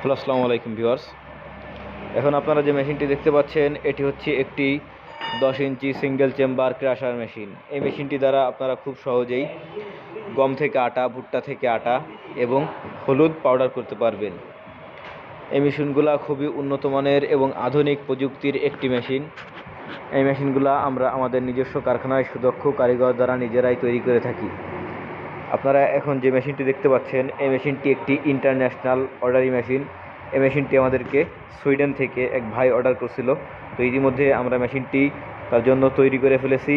Hello, আসসালামু আলাইকুম viewers. এখন আপনারা যে মেশিনটি দেখতে পাচ্ছেন, এটি হচ্ছে একটি দশ inch single chamber crusher machine. এই মেশিনটি দ্বারা আপনারা খুব সহজেই গম থেকে আটা, ভুট্টা থেকে আটা এবং হলুদ পাউডার করতে পারবেন। এই মেশিনগুলা খুবই উন্নত মানের এবং আধুনিক প্রযুক্তির একটি মেশিন। এই মেশিনগুলা আমরা আমাদের নিজস্ব কারখানায় সুদক্ষ কারিগর দ্বারা নিজেরাই তৈরি করে থাকি। আপনারা এখন যে মেশিনটি দেখতে পাচ্ছেন, এই মেশিনটি একটি ইন্টারন্যাশনাল অর্ডারি মেশিন এই মেশিনটি আমাদেরকে সুইডেন থেকে এক ভাই অর্ডার করছিল। তো ইতিমধ্যে আমরা মেশিনটি তার জন্য তৈরি করে ফেলেছি।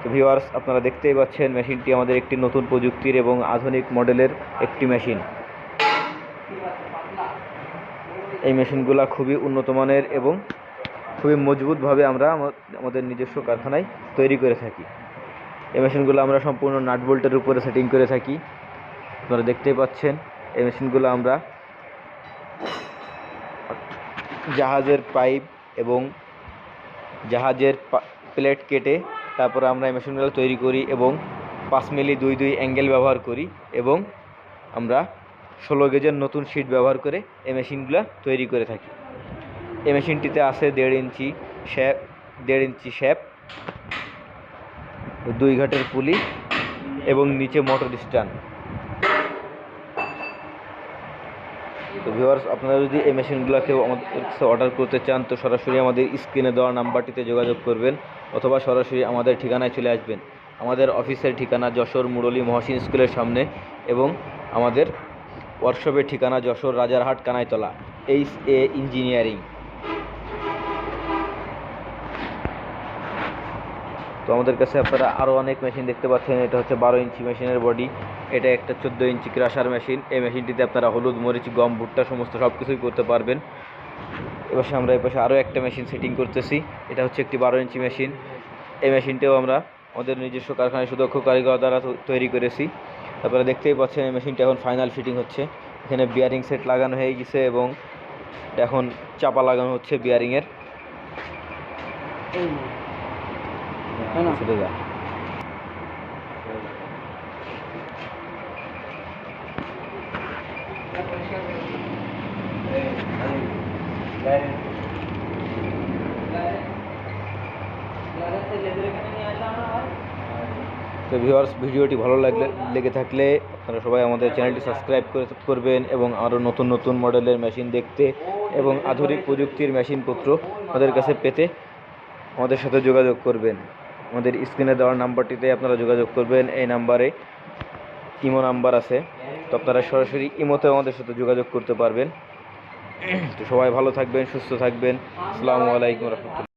তো ভিউয়ার্স আপনারা দেখতেই পাচ্ছেন, মেশিনটি আমাদের একটি নতুন প্রযুক্তির এবং আধুনিক মডেলের একটি মেশিন। এই মেশিনগুলা খুবই উন্নত মানের এবং খুবই মজবুতভাবে আমরা আমাদের নিজস্ব কারখানায় তৈরি করে থাকি। এই মেশিনগুলো আমরা সম্পূর্ণ নাট বোল্টের উপরে সেটিং করে থাকি। আপনারা দেখতেই পাচ্ছেন, এই মেশিনগুলো আমরা জাহাজের পাইপ এবং জাহাজের প্লেট কেটে তারপরে আমরা এই মেশিনগুলো তৈরি করি এবং পাঁচ মিলি দুই দুই অ্যাঙ্গেল ব্যবহার করি এবং আমরা ষোলো গেজের নতুন শিট ব্যবহার করে এই মেশিনগুলো তৈরি করে থাকি। এই মেশিনটিতে আছে দেড় ইঞ্চি শ্যাপ দেড় ইঞ্চি শ্যাপ দুই ঘাটের পুলি এবং নিচে মোটর স্ট্যান্ড। তো ভিউয়ার্স আপনারা যদি এই মেশিনগুলো কেউ আমাদের কাছে অর্ডার করতে চান, তো সরাসরি আমাদের স্ক্রিনে দেওয়া নাম্বারটিতে যোগাযোগ করবেন অথবা সরাসরি আমাদের ঠিকানায় চলে আসবেন। আমাদের অফিসের ঠিকানা যশোর মুরলী মহসিন স্কুলের সামনে এবং আমাদের ওয়ার্কশপের ঠিকানা Jessore Rajarhat Kanaitala. H A engineering তো আমাদের কাছে আপনারা আরও অনেক মেশিন দেখতে পাচ্ছেন। এটা হচ্ছে বারো ইঞ্চি মেশিনের বডি এটা একটা চোদ্দ ইঞ্চি ক্রাশার মেশিন এই মেশিনটিতে আপনারা হলুদ, মরিচ, গম, ভুট্টা সমস্ত সব কিছুই করতে পারবেন। এপাশে আমরা এপাশে আরও একটা মেশিন সেটিং করতেছি। এটা হচ্ছে একটি বারো ইঞ্চি মেশিন এই মেশিনটাও আমরা আমাদের নিজস্ব কারখানায় সুদক্ষ কারিগর দ্বারা তৈরি করেছি। তারপরে দেখতেই পাচ্ছেন এই মেশিনটা এখন ফাইনাল ফিটিং হচ্ছে। এখানে বিয়ারিং সেট লাগানো হয়ে গেছে এবং এখন চাপা লাগানো হচ্ছে বিয়ারিংয়ের তো ভিউয়ার্স ভিডিওটি ভালো লাগলে, লেগে থাকলে আপনারা সবাই আমাদের চ্যানেলটি সাবস্ক্রাইব করে করবেন এবং আরও নতুন নতুন মডেলের মেশিন দেখতে এবং আধুনিক প্রযুক্তির মেশিনপত্র আমাদের কাছে পেতে আমাদের সাথে যোগাযোগ করবেন। আমাদের স্ক্রিনে দেওয়ার নাম্বারটিতে আপনারা যোগাযোগ করবেন। এই নাম্বারে ইমো নাম্বার আছে। তো আপনারা সরাসরি ইমোতে আমাদের সাথে যোগাযোগ করতে পারবেন। তো সবাই ভালো থাকবেন, সুস্থ থাকবেন। আসসালামু আলাইকুম রহমতুল্লাহ।